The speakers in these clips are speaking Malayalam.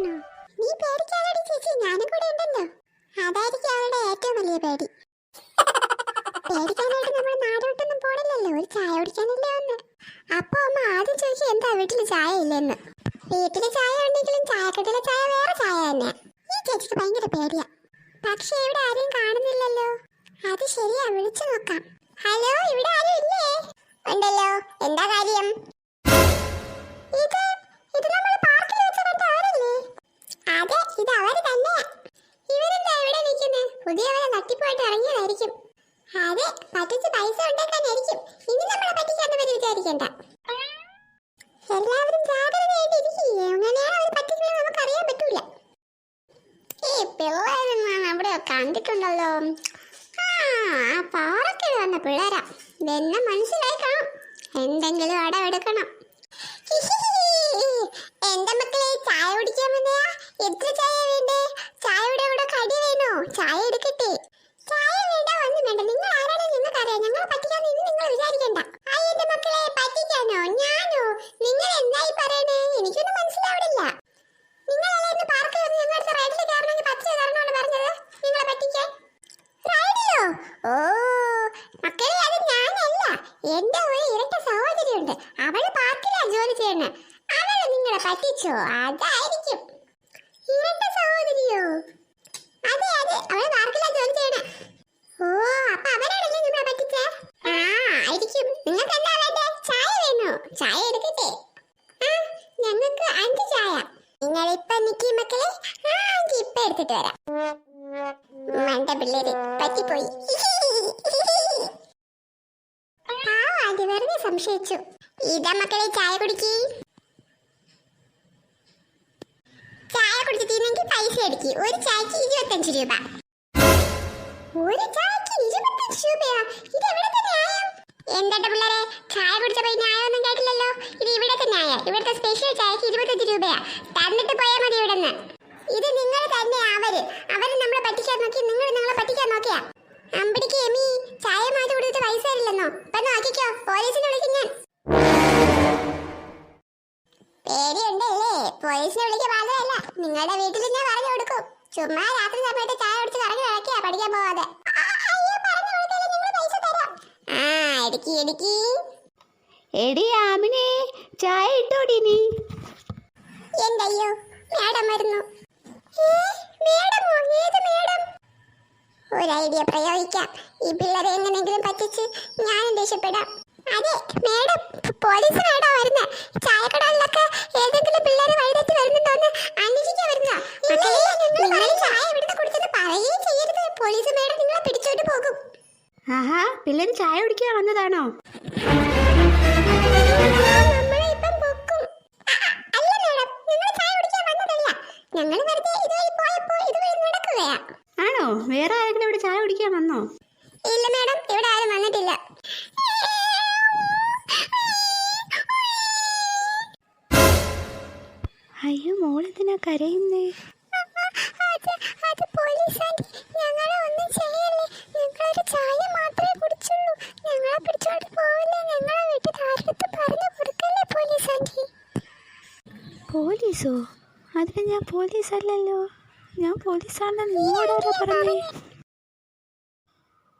പേടിക്കണോ? നീ പേടിക്കാനടി ചേച്ചി ഞാനും കൂടെ ഉണ്ടല്ലോ. അതായിരിക്കും അവളുടെ ഏറ്റവും വലിയ പേടി. പേടിക്കാനായിട്ട് നമ്മൾ നാടോട്ടൊന്നും പോണില്ലല്ലോ. ഒരു ചായ കുടിക്കാനല്ലേ ഒന്ന് അപ്പൊ അമ്മ ആദ്യം ചോദിച്ചു എന്താ വീട്ടിൽ ചായ ഇല്ലെന്ന്? വീട്ടിൽ ചായ ഉണ്ടെങ്കിലും ചായക്കട്ടിലെ ചായ വേറെ ചായ തന്നെ. ഈ ചേച്ചിക്ക് ഭയങ്കര പേടിയാ. പക്ഷെ ഇവിടെ ആരെയും കാണുന്നില്ലല്ലോ. അത് ശരിയാ വിളിച്ചു നോക്കാം. ഹലോ ഇവിടെ ആരും ഇല്ലേ? പുതിയവരെ തട്ടിപ്പോയിട്ട് ഇറങ്ങിയതായിരിക്കും. അതെ പറ്റിച്ച് പൈസ ഉണ്ടാക്കാനായിരിക്കും ഇനി നമ്മളെ പറ്റിക്കാന്ന് വരെ വിചാരിക്കണ്ട. എല്ലാവരും ജാഗ്രതയായിട്ട് ഇരിക്കുകയെ അങ്ങനെയാണ് അവർ പറ്റിക്കുന്നത് നമുക്ക് അറിയാൻ പറ്റൂല. ഈ ഞാൻ അവിടെ കണ്ടിട്ടുണ്ടല്ലോ. ആ പാറക്കിൽ വന്ന പിള്ളേരാ. ഇതെന്നെ മനസ്സിലായി കാണും എന്തെങ്കിലും അടവെടുക്കണം. എന്റെ മക്കളെ ചായ കുടിക്കാൻ വന്നയാ? എത്ര ചായ വേണ്ടേ ചായയുടെ കൂടെ കടി വേണോ ചായ എടുക്കട്ടെ ചായ വേണ്ട ഒന്നും വേണ്ട നിങ്ങൾ ആരാണ് നിങ്ങൾക്കറിയാം ഞങ്ങളെ പറ്റിക്കാന്ന് ഇനി നിങ്ങൾ വിചാരിക്കണ്ട ആ എന്റെ മക്കളെ പറ്റിക്കാനോ ഞാനോ നിങ്ങൾ എന്തായി പറയണേ എനിക്കൊന്നും മനസ്സിലാവണില്ല നിങ്ങളല്ലേ ഇന്ന് പാർക്കിൽ വന്ന് ഞങ്ങളുടെ റൈഡിൽ കയറണമെങ്കിൽ പച്ച തരണമാണ് പറഞ്ഞത് നിങ്ങളെ പറ്റിക്കാൻ റൈഡിലോ ഓ മക്കളെ അത് ഞാനല്ല എന്റെ ഒരു ഇരട്ട സഹോദരി ഉണ്ട് അവൾ പാർക്കിലാ ജോലി ചെയ്യുന്നത് അവൾ നിങ്ങളെ പറ്റിച്ചോ? അതായിരിക്കും. ഇരട്ട സഹോദരിയോ? അതെ അതെ. അവൾ പാർക്കിലാ ജോലി ചെയ്യണ ഓ അപ്പൊ അവരാണല്ലേ നിങ്ങളെ പറ്റിച്ചേ? ആ ആയിരിക്കും. നിങ്ങൾക്ക് എന്താ വേണ്ടേ? ചായ വേണോ? ചായ എടുക്കട്ടെ. ആ ഞങ്ങൾക്ക് അഞ്ച് ചായ. നിങ്ങൾ ഇപ്പൊ നിക്കി മക്കളെ ആ അഞ്ച് ഇപ്പൊ എടുത്തിട്ട് വരാം. മണ്ട പിള്ളേര് പറ്റിപ്പോയി. സംശയിച്ചു. ഇതാ മക്കളെ ചായ കുടിക്ക്. ചായ കുടിച്ചിട്ടില്ലെങ്കിൽ പൈസ അടിക്കി ഒരു ചായക്ക് ഇരുപത്തഞ്ച് രൂപ. ഒരു ചായക്ക് ഇരുപത്തഞ്ച് രൂപയോ? ഇത് എവിടത്തെ ന്യായം? എന്താ പിള്ളേരെ ചായ കുടിച്ചപ്പോ ന്യായമൊന്നും കേട്ടില്ലല്ലോ? ഇത് ഇവിടത്തെ ന്യായം. ഇവിടുത്തെ സ്പെഷ്യൽ ചായക്ക് ഇരുപത്തഞ്ച് രൂപയാ. തന്നിട്ട് പോയാൽ മതി ഇവിടുന്ന്. ഇത് നിങ്ങൾ തന്നെ അവർ. അവർ നമ്മളെ പറ്റിക്കാൻ നോക്കി നിങ്ങൾ നിങ്ങളെ പറ്റിക്കാൻ നോക്കിയാ. അമ്പടിക്ക് എമി കൊടുത്തിട്ട് പൈസ ആക്കിക്കോ പോലീസിനെ വിളിക്കും ഞാൻ. പേടിയുണ്ടല്ലേ? പോലീസിനെ വിളിക്കാൻ മാത്രമല്ല നിങ്ങളുടെ വീട്ടിൽ ഞാൻ പറഞ്ഞു കൊടുക്കും. ചുമ്മാ രാത്രി സമയത്ത് ചായ കുടിച്ച് കറങ്ങി കിടക്കിയാ പഠിക്കാൻ പോവാതെ. ആ, ഇടുക്കി ഇടുക്കി. എടി ആമിനെ ചായ ഇട്ടോടി നീ. എന്തയ്യോ? മേഡം വരുന്നു. മേഡമോ? ഏത് മേഡം? ഒരു ഐഡിയ പ്രയോഗിക്കാം. ഈ പിള്ളേരെ എങ്ങനെങ്കിലും പറ്റിച്ച് ഞാനും രക്ഷപ്പെടാം അതെ മേഡം പോലീസ് മേഡം വരുന്ന. ചായക്കടകളിലൊക്കെ ഏതെങ്കിലും പിള്ളേരെ വഴിതെറ്റി വരുന്നുണ്ടോന്ന് അന്വേഷിക്കാൻ വരുന്ന പോലീസ് മേഡം നിങ്ങളെ പിടിച്ചോണ്ട് പോകും. ആഹാ പിള്ളേര് ചായ കുടിക്കാൻ വന്നതാണോ? വേറെ ആരെങ്കിലും ഇവിടെ ചായ കുടിക്കാൻ വന്നോ? ഇല്ല മാഡം. ഇവിടെ ആരും വന്നിട്ടില്ല. അയ്യോ മോളെന്തിനാ കരയുന്നേ? പോലീസ് അതിന് ഞാൻ പോലീസ് അല്ലല്ലോ ഞാൻ പോലീസാണെന്ന് നിങ്ങളോടാരാ പറഞ്ഞേ?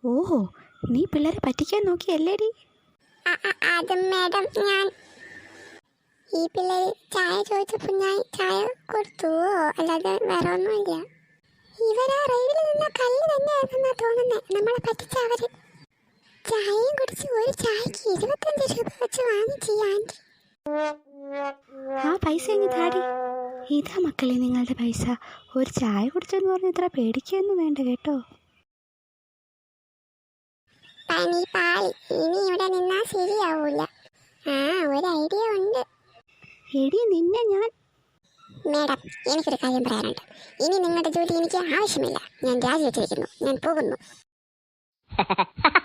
ഓഹോ നീ പിള്ളേരെ പറ്റിക്കാൻ നോക്കിയല്ലേടി? അത് മേഡം ഞാൻ. ഈ പിള്ളേർ ചായ ചോദിച്ചപ്പോൾ ഞാൻ ചായ കൊടുത്തു. അല്ലാതെ വേറെ ഒന്നുമില്ല. ഇവരാ റെയിലിൽ നിന്ന കല്ല് തന്നെയായിരുന്നാ തോന്നുന്നത് നമ്മളെ പറ്റിച്ച അവർ. ചായയും കുടിച്ച് ഒരു ചായക്ക് ഇരുപത്തഞ്ച് രൂപ വെച്ച് വാങ്ങിച്ചു ആന്റി. ആ പൈസ ഇങ്ങ് താടി. ഇതാ മക്കളെ നിങ്ങളുടെ പൈസ. ഒരു ചായ കുടിച്ചെന്ന് പറഞ്ഞ് ഇത്ര പേടിക്കൊന്നും വേണ്ട കേട്ടോ? പനി പാളി. ഇനി ഇവിടെ നിന്നാ ശരിയാവൂല. ആ ഒരു ഐഡിയ ഉണ്ട്. എടി നിന്നെ ഞാൻ മേഡം എനിക്കൊരു കാര്യം പറയാനുണ്ട്. ഇനി നിങ്ങളുടെ ജോലി എനിക്ക് ആവശ്യമില്ല. ഞാൻ രാജിവെച്ചിരിക്കുന്നു. ഞാൻ പോകുന്നു.